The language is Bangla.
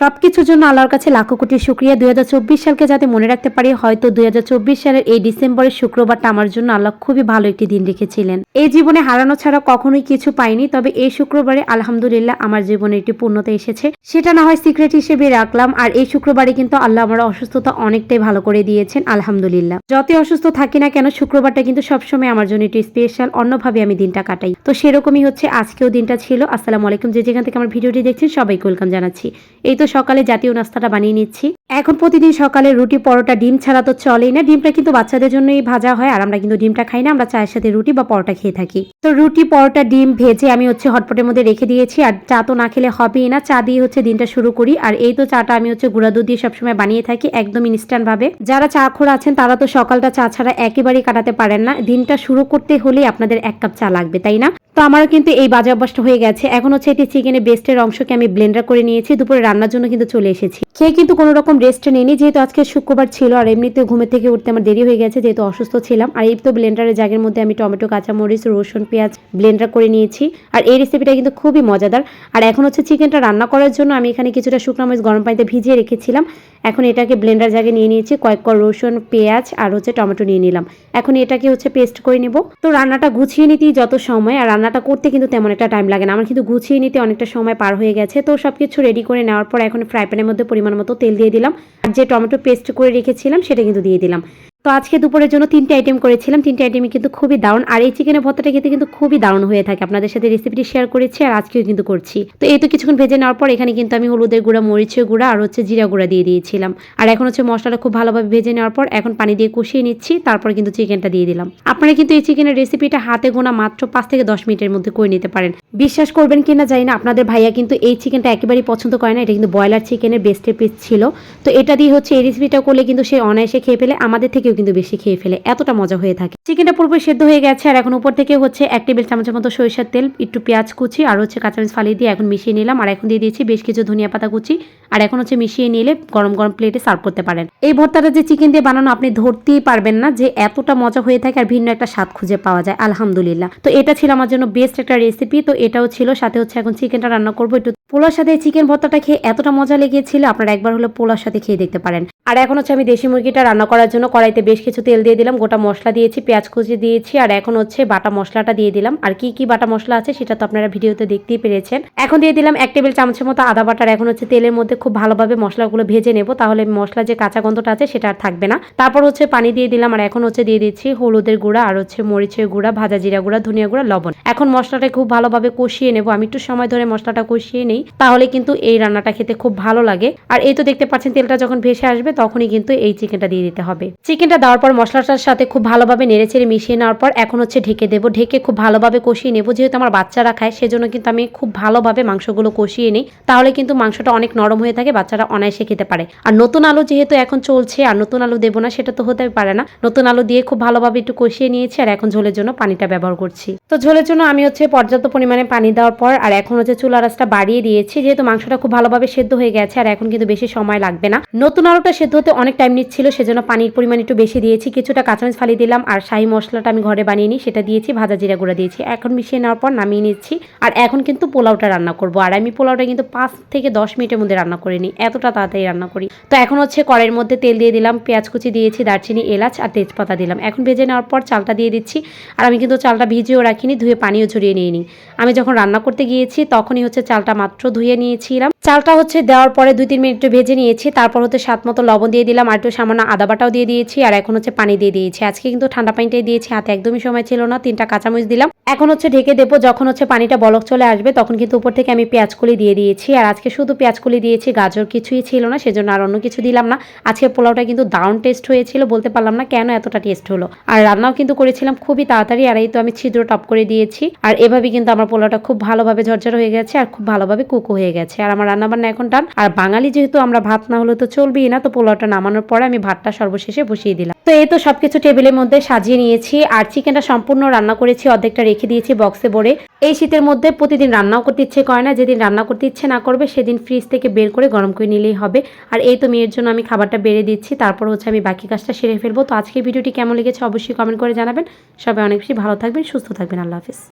সবকিছুর জন্য আল্লাহর কাছে লাখো কোটি শুক্রিয়া। দু হাজার চব্বিশ সালকে যাতে মনে রাখতে পারি, হয়তো দুই হাজার চব্বিশ সালের এই ডিসেম্বরের শুক্রবারটা আমার জন্য আল্লাহ খুবই ভালো একটি দিন রেখেছিলেন। এই জীবনে হারানো ছাড়া কখনোই কিছু পাইনি, তবে এই শুক্রবারে আলহামদুলিল্লাহ আমার জীবনে একটি পূর্ণতা এসেছে। সেটা না হয় সিক্রেট হিসেবে রাখলাম, আর এই শুক্রবারে কিন্তু আল্লাহ আমার অসুস্থতা অনেকটাই ভালো করে দিয়েছেন, আলহামদুলিল্লাহ। যতই অসুস্থ থাকি না কেন, শুক্রবারটা কিন্তু সবসময় আমার জন্য একটি স্পেশাল অন্যভাবে আমি দিনটা কাটাই। তো সেরকমই হচ্ছে আজকেও দিনটা ছিল। আসসালামু আলাইকুম। যে যেখান থেকে আমার ভিডিওটি দেখছেন, সবাইকে ওয়েলকাম জানাচ্ছি। এই তো সকালে জাতীয় নাস্তাটা বানিয়ে নিচ্ছি। এখন প্রতিদিন সকালে রুটি, পরোটা, ডিম ছাড়া তো চলেই না। ডিমটা কিন্তু বাচ্চাদের জন্যই ভাজা হয়, আর আমরা কিন্তু ডিমটা খাই না, আমরা চায়ের সাথে রুটি বা পরোটা খেয়ে থাকি। তো রুটি, পরোটা, ডিম ভেজে আমি হচ্ছে হটপটের মধ্যে রেখে দিয়েছি, আর চা তো না খেলে হবেই না। চা দিয়ে হচ্ছে দিনটা শুরু করি, আর এই তো চাটা আমি হচ্ছে গুঁড়া দুধ দিয়ে সবসময় বানিয়ে থাকি, একদম ইনস্ট্যান্ট ভাবে যারা চা খোর আছেন, তারা তো সকালটা চা ছাড়া একেবারেই কাটাতে পারেন না। দিনটা শুরু করতে হলেই আপনাদের এক কাপ চা লাগবে, তাই না? তো আমারও কিন্তু এই বাজে অভ্যাসটা হয়ে গেছে। এখন হচ্ছে এটি চিকেনের বেস্টের অংশকে আমি ব্লেন্ডার করে নিয়েছি। দুপুরে রান্নার জন্য কিন্তু চলে এসেছি। খেয়ে কিন্তু কোনো রকম রেস্ট নেইনি যেহেতু আজকে শুক্রবার ছিল, আর এমনিতে ঘুমের থেকে উঠতে আমার দেরি হয়ে গেছে, যেহেতু অসুস্থ ছিলাম। আর এই তো ব্লেন্ডারের জাগের মধ্যে আমি টমেটো, কাঁচামরিচ, রসুন, পেঁয়াজ ব্লেন্ডার করে নিয়েছি। আর এই রেসিপিটা কিন্তু খুবই মজাদার। আর এখন হচ্ছে চিকেনটা রান্না করার জন্য আমি এখানে কিছুটা শুকনো মরিচ, গরম পানিতে ভিজিয়ে রেখেছিলাম। এখন এটাকে ব্লেন্ডার জাগে নিয়ে নিয়েছি, কয়েক কর রসুন, পেঁয়াজ আর হচ্ছে টমেটো নিয়ে নিলাম। এখন এটাকে হচ্ছে পেস্ট করে নেব। তো রান্নাটা গুছিয়ে নিতেই যত সময়, আর রান্নাটা করতে কিন্তু তেমন একটা টাইম লাগে না। আমার কিন্তু গুছিয়ে নিতে অনেকটা সময় পার হয়ে গেছে। তো সব কিছু রেডি করে নেওয়ার পর এখন ফ্রাই প্যানের মধ্যে পরিমাণ মতো তেল দিয়ে দিলাম। আর যে টমেটো পেস্ট করে রেখেছিলাম, সেটা কিন্তু দিয়ে দিলাম। তো আজকে দুপুরের জন্য তিনটে আইটেম করেছিলাম। তিনটে আইটেমই কিন্তু খুবই দারুণ। আর এই চিকেনের ভর্তাটা খেতে কিন্তু খুবই দারুণ হয়ে থাকে। আপনাদের সাথে রেসিপিটি শেয়ার করেছি আর আজকেও কিন্তু করছি। তো এই তো কিছুক্ষণ ভেজে নেওয়ার পর এখানে কিন্তু আমি হলুদের গুঁড়া, মরিচের গুঁড়া আর হচ্ছে জিরা গুঁড়া দিয়ে দিয়েছিলাম। আর এখন হচ্ছে মশলাটা খুব ভালোভাবে ভেজে নেওয়ার পর এখন পানি দিয়ে কষিয়ে নিচ্ছি। তারপর কিন্তু চিকেনটা দিয়ে দিলাম। আপনারা কিন্তু এই চিকেনের রেসিপিটা হাতে গোনা মাত্র পাঁচ থেকে দশ মিনিটের মধ্যে করে নিতে পারেন। বিশ্বাস করবেন কি না জানি না, আপনাদের ভাইয়া কিন্তু এই চিকেনটা একেবারেই পছন্দ করে না, এটা কিন্তু ব্রয়লার চিকেনের বেস্টের পিস ছিল। তো এটা দিয়ে হচ্ছে এই রেসিপিটা করলে কিন্তু সে অনায়াসে খেয়ে ফেলে, আমাদের থেকেও কিন্তু বেশি খেয়ে ফেলে, এতটা মজা হয়ে থাকে। চিকেনটা পুরোপুরি সেদ্ধ হয়ে গেছে আর এখন উপর থেকে হচ্ছে এক টেবিল চামচের মতো সরিষার তেল, একটু পেঁয়াজ কুচি আর হচ্ছে কাঁচামরিচ ফালিয়ে দিয়ে এখন মিশিয়ে নিলাম। আর এখন দিয়ে দিয়েছি বেশ কিছু ধনিয়া পাতা কুচি। আর এখন হচ্ছে মিশিয়ে নিলে গরম গরম প্লেটে সার্ভ করতে পারেন। এই ভর্তাটা যে চিকেন দিয়ে বানানো আপনি ধরতেই পারবেন না যে এতটা মজা হয়ে থাকে আর ভিন্ন একটা স্বাদ খুঁজে পাওয়া যায়। আলহামদুলিল্লাহ। তো এটা ছিল আমার জন্য বেস্ট একটা রেসিপি তো এটাও ছিল। সাথে হচ্ছে এখন চিকেনটা রান্না করব। একটু পোলার সাথে চিকেন ভর্তাটা খেয়ে এতটা মজা লেগেছিল, আপনারা একবার হলে পোলার সাথে খেয়ে দেখতে পারেন। আর এখন হচ্ছে আমি দেশি মুরগিটা রান্না করার জন্য কড়াইতে বেশ কিছু তেল দিয়ে দিলাম। গোটা মশলা দিয়েছি পেঁয়াজ কুচি দিয়েছি আর এখন হচ্ছে বাটা মশলাটা দিয়ে দিলাম। আর কি কি বাটা মশলা আছে সেটা তো আপনারা ভিডিওতে দেখতেই পেরেছেন। এখন দিয়ে দিলাম এক টেবিল চামচের মতো আদা বাটার এখন হচ্ছে তেলের মধ্যে খুব ভালোভাবে মশলাগুলো ভেজে নেব। তাহলে মশলা যে কাঁচা গন্ধটা আছে সেটা আর থাকবে না। তারপর হচ্ছে পানি দিয়ে দিলাম আর এখন হচ্ছে দিয়ে দিচ্ছি হলুদের গুঁড়া আর হচ্ছে মরিচের গুঁড়া, ভাজা জিরা গুঁড়া, ধনিয়া গুঁড়া, লবণ। এখন মশলাটা খুব ভালোভাবে কষিয়ে নেব। আমি একটু সময় ধরে মশলাটা কষিয়ে নেই, তাহলে কিন্তু এই রান্নাটা খেতে খুব ভালো লাগে। আর এই তো দেখতে পাচ্ছেন তেলটা যখন ভেসে আসবে তখনই কিন্তু এই চিকেনটা দিয়ে দিতে হবে। চিকেনটা দেওয়ার পর মশলাটার সাথে খুব ভালোভাবে নেড়েচেড়ে মিশিয়ে নেওয়ার পর এখন হচ্ছে ঢেকে দেবো। ঢেকে খুব ভালোভাবে কষিয়ে নেব। যেহেতু আমার বাচ্চারা খায়, সেজন্য কিন্তু আমি খুব ভালোভাবে মাংসগুলো কষিয়ে নিই। তাহলে কিন্তু মাংসটা অনেক নরম হয়ে থাকে, বাচ্চারা অনায়াসে খেতে পারে। আর নতুন আলু যেহেতু এখন চলছে, আর নতুন আলু দেবো না, সেটা তো হতে পারে না। নতুন আলু দিয়ে খুব ভালোভাবে একটু কষিয়ে নিয়েছি, আর এখন ঝোলের জন্য পানিটা ব্যবহার করছি। তো ঝোলের জন্য আমি হচ্ছে পর্যাপ্ত পরিমাণে পানি দেওয়ার পর, আর এখন হচ্ছে চুলা রাসটা বাড়িয়ে দিয়েছি। যেহেতু মাংসটা খুব ভালোভাবে সেদ্ধ হয়ে গেছে, আর এখন কিন্তু বেশি সময় লাগবে না। নতুন আলুটা সেদ্ধ হতে অনেক টাইম নিচ্ছিল, সেজন্য পানির পরিমাণ একটু বেশি দিয়েছি। কিছুটা কাঁচামরিচ ফালি দিলাম, আর শাহি মশলাটা আমি ঘরে বানিয়ে নিই, সেটা দিয়েছি, ভাজা জিরা গুঁড়া দিয়েছি। এখন মিশিয়ে নেওয়ার পর নামিয়ে নিচ্ছি। আর এখন কিন্তু পোলাওটা রান্না করব। আর আমি পোলাওটা কিন্তু পাঁচ থেকে দশ মিনিটের মধ্যে রান্না করে নিই। এতটা তাড়াতাড়ি রান্না করি। তো এখন হচ্ছে কড়াইয়ের মধ্যে তেল দিয়ে দিলাম, পেঁয়াজ কুচি দিয়েছি, দারচিনি, এলাচ আর তেজপাতা দিলাম। এখন ভেজে নেওয়ার পর চালটা দিয়ে দিচ্ছি। আর আমি কিন্তু চালটা ভিজিয়েও রাখিনি, ধুয়ে পানিও ঝরিয়ে নিয়ে নিই। আমি যখন রান্না করতে গিয়েছি, তখনই হচ্ছে চালটা মাত্র ধুয়ে নিয়েছিলাম। চালটা হচ্ছে দেওয়ার পরে দুই তিন মিনিট ভেজে নিয়েছি, তারপর হচ্ছে স্বাদ মতো লবণ দিয়ে দিলাম, আর একটু সামান্য আদা বাটাও দিয়ে দিয়েছি, আর এখন হচ্ছে পানি দিয়ে দিয়েছি। আজকে কিন্তু ঠান্ডা পানিটাই দিয়েছি, হাতে একদমই সময় ছিল না, তিনটা কাঁচামরিচ দিলাম। এখন হচ্ছে ঢেকে দেবো, যখন হচ্ছে পানিটা বলক চলে আসবে, তখন কিন্তু উপর থেকে আমি পেঁয়াজ কুলি দিয়ে দিয়েছি, আর আজকে শুধু পেঁয়াজ কুলি দিয়েছি, গাজর কিছুই ছিল না, সেজন্য আর অন্য কিছু দিলাম না। আজকে পোলাওটা কিন্তু দারুণ টেস্ট হয়েছিল, বলতে পারলাম না কেন এতটা টেস্ট হলো। আর রান্নাও কিন্তু করেছিলাম খুবই তাড়াতাড়ি, আর এই তো আমি ছিদ্র টপ করে দিয়েছি, আর এভাবে কিন্তু আমার পোলাওটা খুব ভালোভাবে ঝরঝর হয়ে গেছে, আর খুব ভালোভাবে কুকো হয়ে গেছে, আর আমার রান্নাবান্না এখন টান। আর বাঙালি যেহেতু আমরা ভাত না হলে তো চলবেই না, তো পোলাওটা নামানোর পরে আমি ভাতটা সর্বশেষে বসিয়ে দিলাম। তো এই তো সবকিছু টেবিলের মধ্যে সাজিয়ে নিয়েছি, আর চিকেনটা সম্পূর্ণ রান্না করেছি, অর্ধেকটা রেখে দিয়েছি বক্সে ভরে। এই শীতের মধ্যে প্রতিদিন রান্নাও করতে ইচ্ছে করে না, যেদিন রান্না করতে ইচ্ছে না করবে সেদিন ফ্রিজ থেকে বের করে গরম করে নিলেই হবে। আর এই তো মেয়ের জন্য আমি খাবারটা বেড়ে দিচ্ছি, তারপর হচ্ছে আমি বাকি কাজটা সেরে ফেলব। তো আজকে ভিডিওটি কেমন লেগেছে অবশ্যই কমেন্ট করে জানাবেন। সবাই অনেক বেশি ভালো থাকবেন, সুস্থ থাকবেন, আল্লাহ হাফিজ।